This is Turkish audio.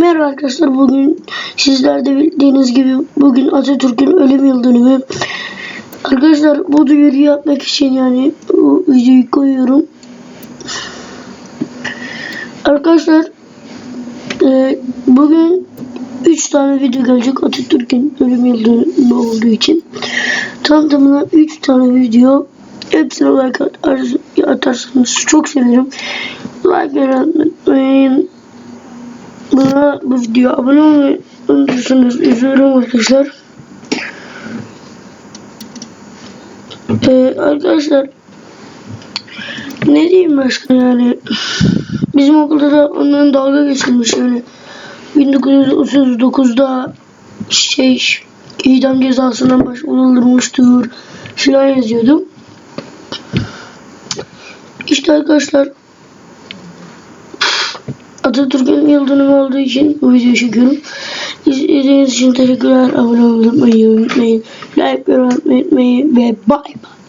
Merhaba arkadaşlar bugün sizler de bildiğiniz gibi bugün Atatürk'ün ölüm yıl dönümü. Arkadaşlar bu duyuru yapmak için yani bu videoyu koyuyorum. Arkadaşlar e, bugün 3 tane video gelecek Atatürk'ün ölüm yıl dönümü olduğu için. Tam tamına 3 tane video hepsine like atar- atarsanız çok sevinirim. Like unutmayın. Buna bu videoya abone olmayı unutursanız üzülürüm arkadaşlar. Ee, arkadaşlar ne diyeyim başka yani bizim okulda da onların dalga geçilmiş yani 1939'da şey idam cezasından başvurulmuştur filan yazıyordu. İşte arkadaşlar Atatürk'ün yıl dönümü olduğu için bu videoyu çekiyorum. İzlediğiniz için teşekkürler. Abone olmayı unutmayın. Like ve unutmayın ve bay bay.